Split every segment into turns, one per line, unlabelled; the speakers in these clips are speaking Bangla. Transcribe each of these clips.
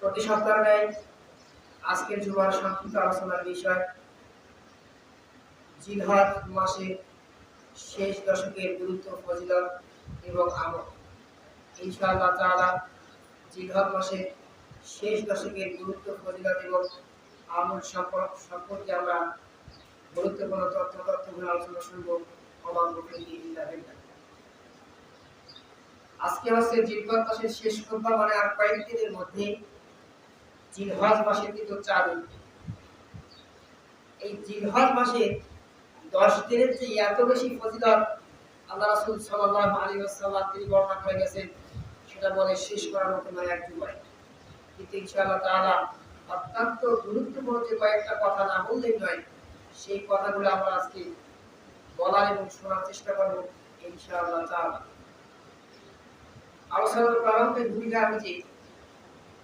প্রতি সপ্তাহ নেয় আজকের জুমার সংক্ষিপ্ত আলোচনার বিষয়, জিলহজ মাসে শেষ দশকের গুরুত্ব, ফজিলত এবং আমল। ইনশাআল্লাহ তাআলা জিলহজ মাসে শেষ দশকের গুরুত্ব, ফজিলত এবং আমল সম্পর্ক সম্পর্কে আমরা গুরুত্বপূর্ণ তথ্য, তথ্যগুলো আলোচনা শুনব। অবাক আজকে হচ্ছে জিলহজ মাসের শেষ রোববার মানে আর কয়েকদিনের মধ্যে জিলহজ মাসের কিন্তু চালু এই জিলহজ মাসে দশ দিনের যে এত বেশি ফজিলত আল্লাহ রাসূল সাল্লাল্লাহু আলাইহি ওয়াসাল্লাম তিনি বর্ণনা করে গেছেন, সেটা বলে শেষ করার মতো নয় এক জুমায়। কিন্তু ইনশাআল্লাহ তাআলা অত্যন্ত গুরুত্বপূর্ণ যে কয়েকটা কথা না বললেই নয়, সেই কথাগুলো আমরা আজকে বলার এবং শোনার চেষ্টা করব ইনশাআল্লাহ তাআলা। আলোচনার প্রারম্ভে ভূমিকা আমি যে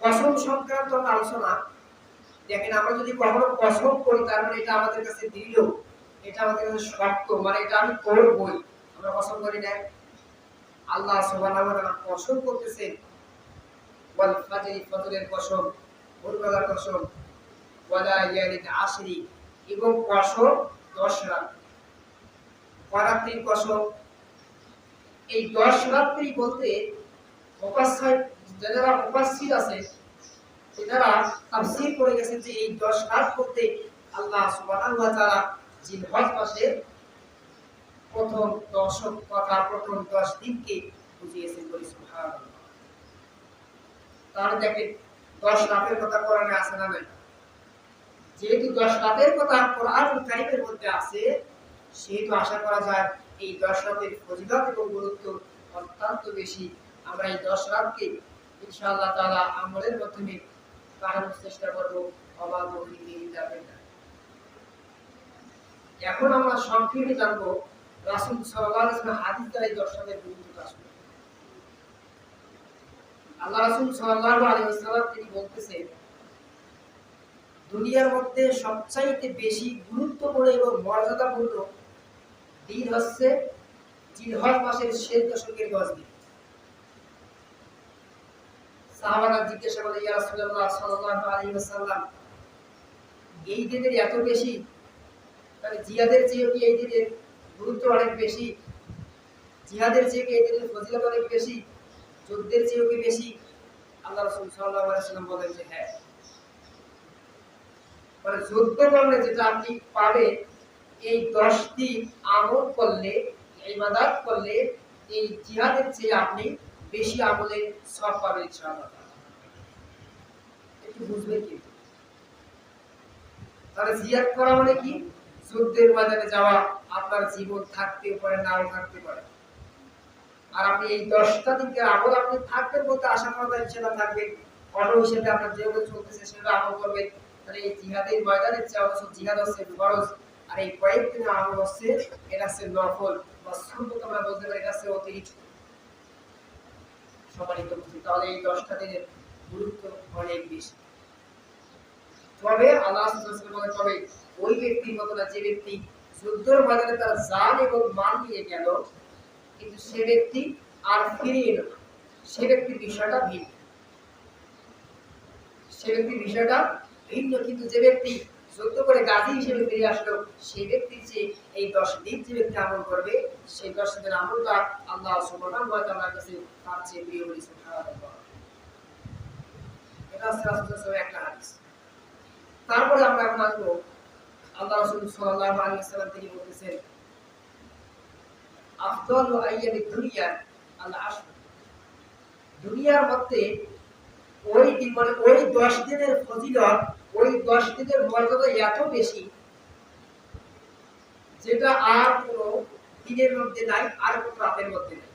কসম সংক্রান্ত আলোচনা। দেখেন, আমরা যদি কখনো কসম করি, তার মানে এটা আমাদের কাছে দৃঢ়, এটা আমাদের কাছে শক্ত মানে এটা আমি করবই। আমরা কসম করি না। আল্লাহ ওয়া কসম ফাজরি ফজরের কসম ভোরবেলার কসম আশরি, এবং কসম দশ রাত। কসম। এই দশ রাত্রি বলতে যারা মুফাসসির আছে, এনারা তাফসীর করে গেছেন যে এই 10 রাত করতে আল্লাহ সুবহানাহু ওয়া তাআলা জিলহজ মাসের প্রথম দশক কথা প্রথম 10 দিনকে বুঝিয়েছেন বলি সুবহানাল্লাহ। তাহলে দেখেন 10 রাতের কথা কোরআনে আছে না নাই? যেহেতু 10 রাতের কথা কোরআনুল কারীমের মধ্যে আছে, সেহেতু আশা করা যায় এই 10 রাতের ফজিলত এবং গুরুত্ব অত্যন্ত বেশি। আমরা এই 10 রাতকে ইনশাআল্লাহ তাআলা আমলের মাধ্যমে চেষ্টা করব এখন আমরা সংক্ষেপে হাদিস দ্বারা দর্শনের গুরুত্বটা আসলে আল্লাহ তিনি বলতেছেন, দুনিয়ার মধ্যে সবচাইতে বেশি গুরুত্বপূর্ণ এবং মর্যাদাপূর্ণ দিন হচ্ছে জিলহজ মাসের শেষ দশকের দশ দিন। সাহাবারা জিজ্ঞাসা করে, ইয়া রাসূলুল্লাহ সাল্লাল্লাহু আলাইহি ওয়াসাল্লাম, এই দিনের এত বেশি? মানে জিহাদের চেয়ে কি এই দিনের গুরুত্ব অনেক বেশি? জিহাদের চেয়ে কি এই দিনের ফজিলত অনেক বেশি? যুদ্ধের চেয়েও কি বেশি? আল্লাহ রাসূল সাল্লাল্লাহু আলাইহি ওয়াসাল্লাম বলেন যে হ্যাঁ। মানে যুদ্ধ করলে যেটা আপনি পাবে এই দশটি আমল করলে, ইবাদত করলে, এই জিহাদের চেয়ে আপনি বেশি আমলে সব পাবে একটু বুঝবেন কি? তাহলে জিয়াদ করা মানে কি? যুদ্ধের ময়দানে যাওয়া, আপনার জীবন থাকতে পারে, নাও থাকতে পারে। আর আপনি এই দশটা দিনকে আপনি থাকবেন বলতে আশা করা যায় থাকবে। অটো হিসেবে আপনার যেভাবে চলতেছে সেটা আমল করবে তাহলে এই জিহাদের ময়দানের চেয়ে অবশ্য জিহাদ হচ্ছে ফরজ। আর এই কয়েকদিন আমল হচ্ছে, এটা হচ্ছে নফল বা আমরা বলতে পারি, এটা হচ্ছে অতিরিক্ত। সম্মানিত তাহলে এই দশটা দিনের গুরুত্ব অনেক বেশি। তবে আল্লাহ তবে ওই ব্যক্তির মতো না, যে ব্যক্তি যুদ্ধের ময়দানে তার জান এবং মান নিয়ে গেল, কিন্তু সে ব্যক্তি আর ফিরে এলো সে ব্যক্তির বিষয়টা ভিন্ন। সে ব্যক্তির বিষয়টা ভিন্ন, কিন্তু যে ব্যক্তি যুদ্ধ করে গাজী হিসেবে ফিরে আসলো সেই ব্যক্তির যে এই দশ দিন যে ব্যক্তি আমল করবে, সেই দশ দিনের আমলটা আল্লাহ তাআলার কাছে তার চেয়ে প্রিয় বলে এটা একটা হাদিস। তারপরে আমরা এখন আসব আল্লাহ রাসূল সাল্লাল্লাহু তিনি বলতেছেন, আফদালু দুনিয়া আল আশর দুনিয়ার মধ্যে ওই দিন মানে ওই দশ দিনের ফজিলত, ওই দশ দিনের মর্যাদা এত বেশি যেটা আর কোনো দিনের মধ্যে নাই, আর কোনো রাতের মধ্যে নাই।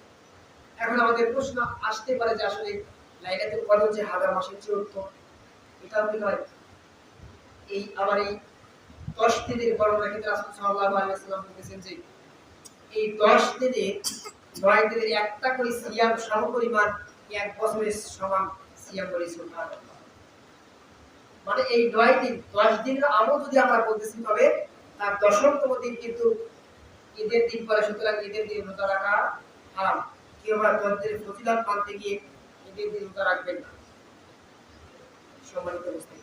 এখন আমাদের প্রশ্ন আসতে পারে যে আসলে হাজার মাসের এটা নয় এই আবার এই দশ দিনের সাল্লাল্লাহু আলাইহি বলেছেন যে এই দশ দিনে নয় দিনের একটা করে সিয়াম সমপরিমাণ এক বছরের সমান সিয়াম সুবহানাল্লাহ। মানে এই নয় দিন, দশ দিনের আমল যদি আমরা বলতেছি, তবে তার দশমতম দিন কিন্তু ঈদের দিন পরে, সুতরাং ঈদের দিন রোজা রাখা হারাম। মানতে গিয়ে ঈদের দিন রোজা রাখবেন না। সম্মানিত মুসলিম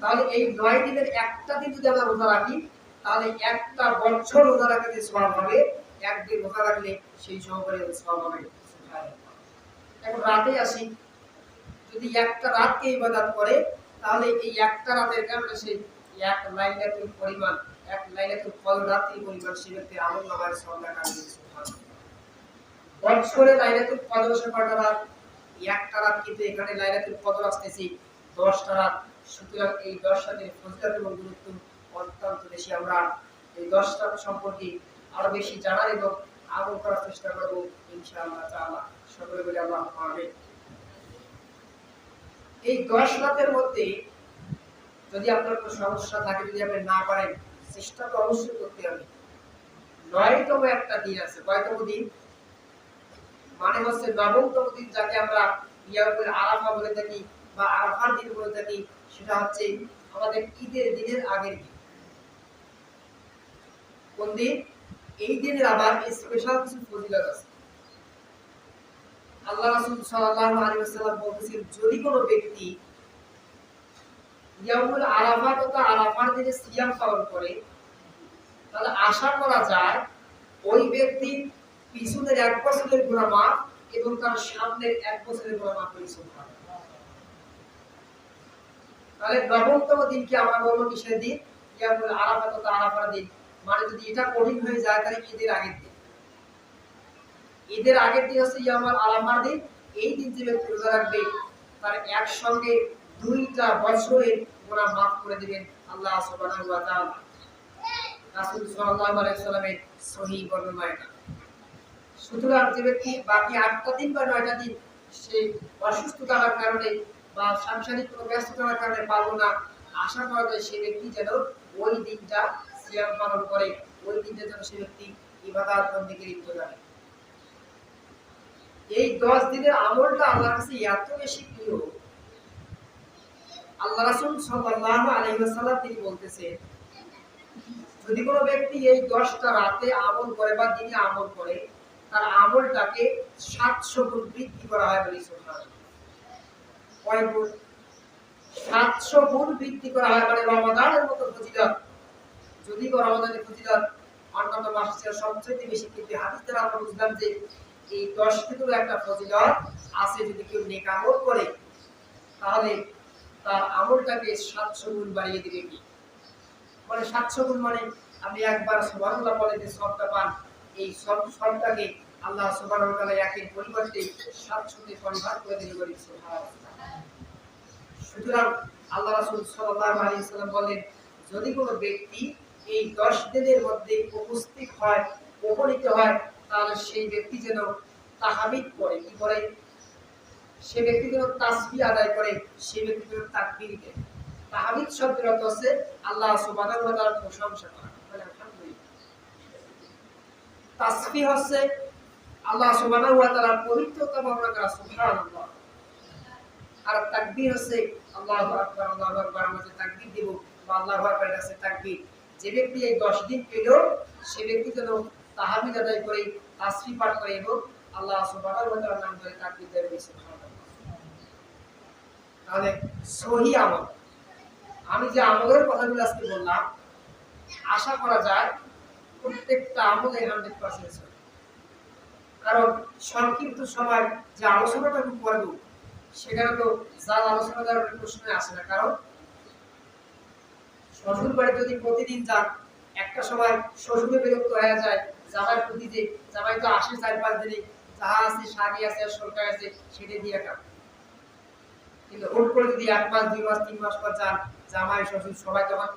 তাহলে এই নয় দিনের একটা দিন যদি আমরা রোজা রাখি, তাহলে একটা বছর রোজা সওয়াব হবে, একদিন রোজা রাখলে সেই সহকারে সওয়াব হবে এখন রাতে আসি যদি একটা রাতকে ইবাদত করে, তাহলে এই একটা রাতের কারণে সে এক লাইলাতুল পরিমাণ, এক লাইলাতুল কদর রাত্রির পরিমাণ সে ব্যক্তি আমল নামায়, সওয়াব হবে বছরে লাইলাতুল কদর সে কয়টা রাত? একটা রাত কিন্তু এখানে লাইলাতুল কদর আসতেছি দশটা রাত। সুতরাং এই দশটা দিনের ফজিলত এবং গুরুত্ব অত্যন্ত বেশি। আমরা এই দশটা সম্পর্কে আরও বেশি জানার এবং আমল করার চেষ্টা করব, ইনশাআল্লাহ তাআলা। সকলে বলে আমরা পাবে এই দশ রাতের মধ্যে যদি আপনার কোনো সমস্যা থাকে, যদি আপনি না পারেন, চেষ্টা তো অবশ্যই করতে হবে। নয়তম একটা দিন আছে, কয়তম দিন? মানে হচ্ছে নবমতম দিন যাকে আমরা ইয়ামুল আরাফা বলে থাকি বা আরাফার দিন বলে থাকি, সেটা হচ্ছে আমাদের ঈদের দিনের আগের দিন। কোন দিন? এই দিনের আবার স্পেশাল কিছু ফজিলত আছে। রাসূল সাল্লাল্লাহু আলাইহি ওয়াসাল্লাম বলেছেন যদি কোনো ব্যক্তি ইয়ামুল আরাফা তথা আরাফার দিনে সিয়াম পালন করে, তাহলে আশা করা যায় ওই ব্যক্তি পিছনের এক বছরের মাফ এবং তার সামনের এক বছরের মাফ পরিশোধ করে তাহলে নবমতম দিনকে আমরা বলব কিসের দিন? ইয়ামুল আরাফা তথা আরাফার দিন। মানে যদি এটা কঠিন হয়ে যায়, তাহলে ঈদের আগের দিন। ঈদের আগের দিন হচ্ছে ইয়ামাল আরাফার দিন। এই দিন যে ব্যক্তি রোজা রাখবে। তার একসঙ্গে দুইটা বছরের গুনাহ মাফ করে দিবেন আল্লাহ সুবহানাহু ওয়া তাআলা। রাসূল সাল্লাল্লাহু আলাইহি সাল্লামের সহিহ বর্ণনা এটা সুতরাং যে ব্যক্তি বাকি আটটা দিন বা নয়টা দিন সে অসুস্থ থাকার কারণে বা সাংসারিক কোনো ব্যস্ততার কারণে পারব না, আশা করা যায় সে ব্যক্তি যেন ওই দিনটা সিয়াম পালন করে, ওই দিনটা যেন সে ব্যক্তি ইবাদত বন্দেগীর লিপ্ত থাকে এই দশ দিনের আমলটা আল্লাহর কাছে এত বেশি প্রিয়। আল্লাহ রাসূল সাল্লাল্লাহু আলাইহি তিনি বলতেছেন, যদি কোনো ব্যক্তি এই দশটা রাতে আমল করে বা দিনে আমল করে, তার আমলটাকে সাতশো গুণ বৃদ্ধি করা হয় বলে কয় সাতশো গুণ বৃদ্ধি করা হয় মানে রমাদানের মতো ফজিলত। যদি রমাদানের ফজিলত অন্যান্য মাসের সবচেয়ে বেশি, কিন্তু দ্বারা আমরা বুঝলাম যে এই দশ থেকেও একটা ফজিলত আছে যদি কেউ নেক আমল করে, তাহলে তার আমলটাকে সাতশো গুণ বাড়িয়ে দিবে কি? মানে সাতশো গুণ মানে আপনি একবার সুবহানাল্লাহ বলে যে সবটা পান, এই সব, সবটাকে আল্লাহ ওয়া একের পরিবর্তে সাতশোতে কনভার্ট করে দিতে পারি সুতরাং আল্লাহ রাসূল সাল্লাল্লাহু আলাইহি সাল্লাম বলেন যদি কোনো ব্যক্তি এই দশ দিনের মধ্যে উপস্থিত হয়, উপনীত হয়, তাহলে সেই ব্যক্তি যেন তাহামিদ করে কি করে সে ব্যক্তি যেন তাসবি আদায় করে, সে ব্যক্তি যেন তাকবীর দেয় তাহামিদ শব্দের অর্থ হচ্ছে আল্লাহ ওয়া তাআলার প্রশংসা করা। তাসবিহ হচ্ছে আল্লাহ ওয়া তাআলার পবিত্রতা বর্ণনা করা, সুবহানাল্লাহ। আর তাকবীর হচ্ছে আল্লাহু আকবার আল্লাহু আকবার, আমরা যে তাকবীর দেব বা আল্লাহু আকবার কাছে তাকবীর। যে ব্যক্তি এই 10 দিন পেল, সে ব্যক্তি যেন তাহামিদ আদায় করে তাসবিহ পাঠ করে এবং আল্লাহ নাম ধরে তাকবীর দেবে সুবহানাল্লাহ তাহলে সহি আমল। আমি যে আমলের কথাগুলো আজকে বললাম, আশা করা যায় প্রত্যেকটা আমলে হান্ড্রেড পার্সেন্ট কারণ সংক্ষিপ্ত সময় যে আলোচনাটা আমি করব সেখানে তো যার আলোচনা দেওয়ার প্রশ্ন আসে না। কারণ শ্বশুর বাড়ি যদি প্রতিদিন যান, একটা সময় শ্বশুরে বিরক্ত হয়ে যায়, জামাই প্রতি যে জামাই তো আসে চার পাঁচ দিনে আছে, শাড়ি আছে সরকার আছে দিয়ে কিন্তু হুট করে যদি এক মাস, দুই মাস, তিন মাস পর যান, জামাই, শ্বশুর সবাই তখন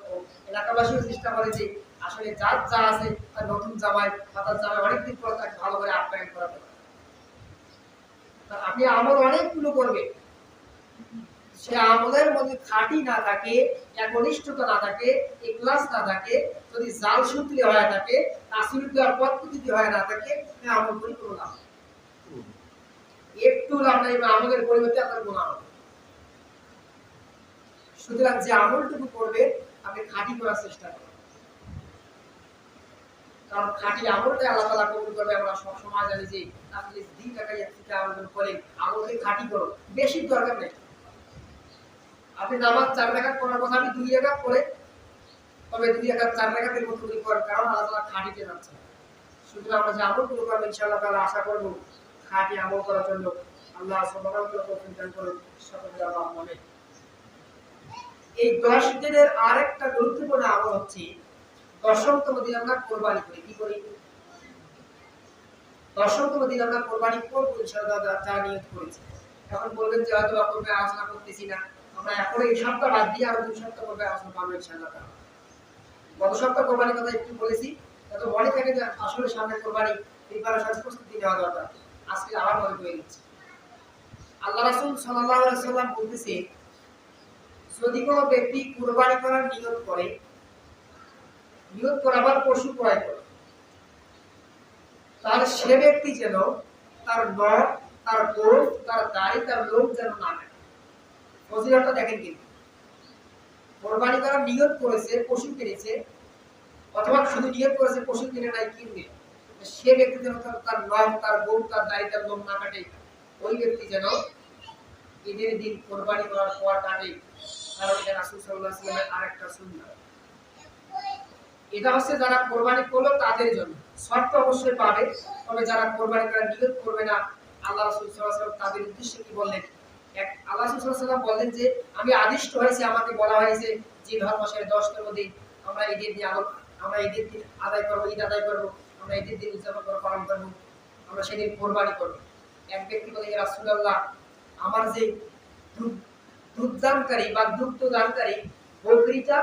এলাকাবাসীও চেষ্টা করে যে আসলে যার যা আছে নতুন জামাই পর তাকে ভালো করে আপ্যায়ন করাতে পারে আপনি আমল অনেকগুলো করবেন। সে আমলের মধ্যে খাঁটি না থাকে, একনিষ্ঠতা না থাকে ইখলাস না থাকে, যদি জাল সূত্রে হয়ে থাকে তাসির দেওয়ার পদ্ধতিতে হয় না থাকে আমল করি কোনো লাভ। একটু নাই বা আমলের পরিবর্তে আপনার গুণা হবে। সুতরাং যে আমলটুকু করবে, আপনি খাঁটি করার চেষ্টা করুন। কারণ খাঁটি আল্লাহ তালা কবুল করবে আমরা সব সময় জানি যে আপনি দিন টাকায় থেকে আবেদন করেন, আমলকে খাঁটি করো বেশি দরকার নেই। আপনি নামাজ চার রাকাত করার কথা, আপনি দুই রাকাত করে তবে দুই রাকাত চার মতো করে করেন, কারণ আল্লাহ তালা খাঁটিতে যাচ্ছে সুতরাং আমরা যে আমলগুলো করব, ইনশাআল্লাহ আশা করব খাঁটি আমল করার জন্য আল্লাহ এই দশ দিনের আরেকটা গুরুত্বপূর্ণ আমল হচ্ছে দশমতম দিন আমরা কোরবানি করি। কি করি? দশমতম দিন আমরা কোরবানি করব ইনশাআল্লাহ যা নিয়ত করেছি? এখন বলবেন যে হয়তো করবে, আলোচনা করতেছি না। আমরা এখন এই সপ্তাহ বাদ দিয়ে আরও দুই সপ্তাহ আলোচনা পাবো ইনশাআল্লাহ গত সপ্তাহ কোরবানির কথা একটু বলেছি। যাতে মনে থাকে যে আসলে সামনে কোরবানি প্রিপারেশন প্রস্তুতি নেওয়া দরকার। আজকে আবার মনে করে দিচ্ছি আল্লাহ রাসূল বলতেছে, যদি কোনো ব্যক্তি করার নিয়ত করে, নিয়ত করাবার পশু ক্রয় করে তার সে ব্যক্তি যেন তার নখ, তার গোড় তার দাড়ি তার লোক যেন না ফজিলতটা দেখেন কিন্তু। কোরবানি করার নিয়ত করেছে, পশু কিনেছে, অথবা শুধু নিয়ত করেছে, পশু কিনে নাই, কিনবে। সে ব্যক্তি যেন তার নখ তার গোড় তার দাড়ি লোক না কাটে, ওই ব্যক্তি যেন ঈদের দিন কোরবানি করার পর কাটে। কারণ সুন্নাহ। এটা হচ্ছে যারা কোরবানি করল তাদের জন্য। শর্ত অবশ্যই পাবে, তবে যারা কোরবানি করার নিয়ত করবে না, আল্লাহ আলাইহি তাদের উদ্দেশ্যে কি বললেন? এক, আল্লাহ আলাইহি বললেন যে, আমি আদিষ্ট হয়েছে, আমাকে বলা হয়েছে যে ধর্ম মাসের 10 দিন আমরা ঈদের দিন আমরা ঈদের দিন আদায় করব, ঈদ আদায় করব। আমরা ঈদের দিন উদযাপন করে পালন করব, আমরা সেদিন কোরবানি করব। এক ব্যক্তি বলে যে রাসূলুল্লাহ, আমার যে দুধদানকারী বা দুগ্ধ বকরিটা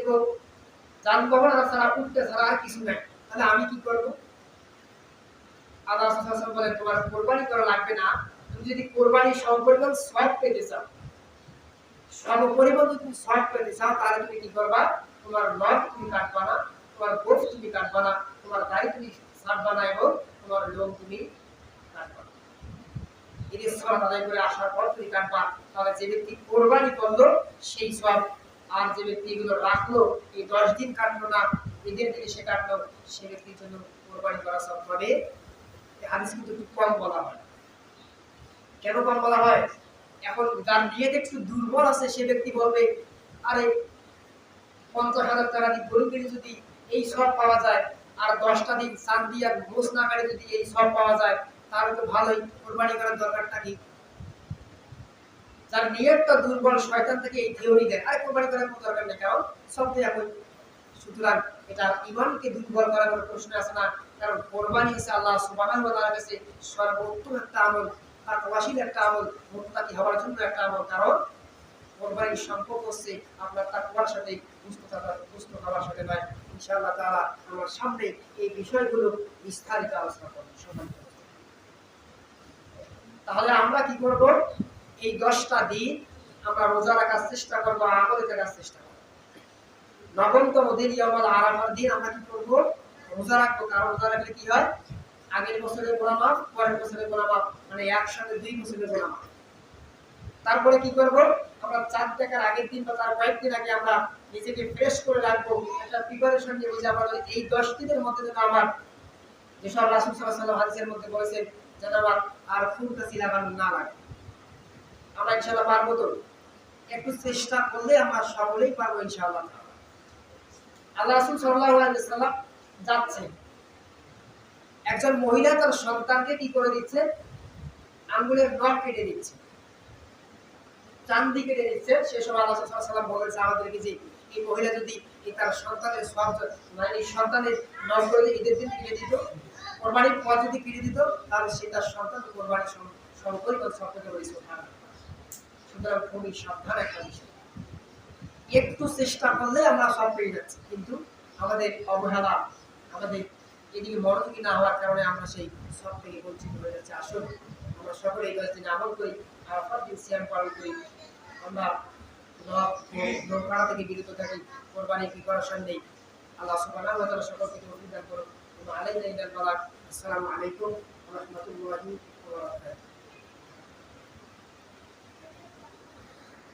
এবং যানবাহন ছাড়া উঠতে ছাড়া আর কিছু নাই, তাহলে আমি কি করব? আল্লাহ রাসূল তোমার কোরবানি করা লাগবে না, তুমি যদি কোরবানি সমপরিমাণ সওয়াব পেতে চাও সমপরিমাণ যদি তুমি সওয়াব পেতে চাও, তাহলে তুমি কি করবা? তোমার নখ তুমি কাটবা না, তোমার গোফ তুমি কাটবা না তোমার দাড়ি তুমি না এবং তোমার লোম তুমি আদায় করে। আসার পর তুমি কাটবা, তাহলে যে ব্যক্তি কোরবানি সেই আর যে ব্যক্তি এগুলো রাখল, এই দশ দিন কাটলো না, ঈদের দিনে সে কাটলো, সে ব্যক্তির জন্য কোরবানি করা সব হবে। হাদিস কিন্তু একটু কম বলা হয়। কেন কম বলা হয়? এখন যার নিয়ে একটু দুর্বল আছে, সে ব্যক্তি বলবে, আরে, পঞ্চাশ হাজার টাকা দিয়ে গরু যদি এই সব পাওয়া যায় আর দশটা দিন চান দিয়ে ঘোষ না কাটে যদি এই সব পাওয়া যায়, তাহলে তো ভালোই, কোরবানি করার দরকারটা কি? যার নিয়তটা দুর্বল শয়তান থেকে এই থিওরি দেয়। আর, কোরবানি করার কোনো দরকার নেই, কারণ সব তো একই। সুতরাং এটা ইমানকে দুর্বল করার কোনো প্রশ্ন আসে না, কারণ কোরবানি হচ্ছে আল্লাহ তাআলার কাছে সর্বোত্তম একটা আমল তাকওয়াশীল একটা আমল, মুত্তাকি হওয়ার জন্য একটা আমল, কারণ কোরবানির সম্পর্ক হচ্ছে আপনার তাকওয়ার সাথে সুস্থ থাকার সুস্থ হওয়ার সাথে নয়। ইনশাআল্লাহ তাআলা আমার সামনে এই বিষয়গুলো বিস্তারিত আলোচনা তাহলে আমরা কি করব? এই দশটা দিন আমরা রোজা রাখার চেষ্টা চেষ্টা নবমতম দিন দিন আমরা কি করব? রোজা রাখব। কারণ রোজা রাখলে কি হয়? আগের বছরের পরের বছরের মানে একসাথে দুই বছরের তারপরে কি করব? আমরা চাঁদ দেখার আগের দিন বা তার কয়েকদিন আগে আমরা নিজেকে ফ্রেশ করে রাখব, একটা প্রিপারেশন নিয়ে যে আমরা এই দশ দিনের মধ্যে যেন আমার যেসব রাসুল সাল্লাহ হাদিসের মধ্যে বলেছেন, যেন আমার আর ফুলটা সিলাগানো না লাগে। আমরা ইনশাআল্লাহ পারব তো? একটু চেষ্টা করলে আমরা সকলেই পারব ইনশাআল্লাহ আল্লাহ রাসূল আলাইহি সাল্লাম যাচ্ছে একজন মহিলা তার সন্তানকে কি করে দিচ্ছে? আঙ্গুলের নখ কেটে দিচ্ছে। চান্দি কেটে সে সময় আল্লাহ সাল্লাম বলেছে আমাদেরকে যে, এই মহিলা যদি তার সন্তানের মানে সন্তানের নখ করে ঈদের দিন কেটে দিত, কোরবানির পর যদি কেটে দিত, তাহলে সে তার সন্তান কোরবানির সব থেকে বলেছে সুতরাং খুবই সাবধান একটা বিষয়। একটু চেষ্টা করলে আমরা সব পেয়ে যাচ্ছি। কিন্তু আমাদের অবহেলা, আমাদের এদিকে মনোযোগী না হওয়ার কারণে আমরা সেই সব থেকে বঞ্চিত হয়ে যাচ্ছি। আসুন, আমরা সকলে এই দিনে আমল করি, আরাফাত দিন পালন করি। আমরা বিরত থাকি। কোরবানি প্রিপারেশন নেই। আল্লাহ সুবহানাহু ওয়া তাআলা সকলকে তৌফিক দান আসসালামু আলাইকুম ওয়া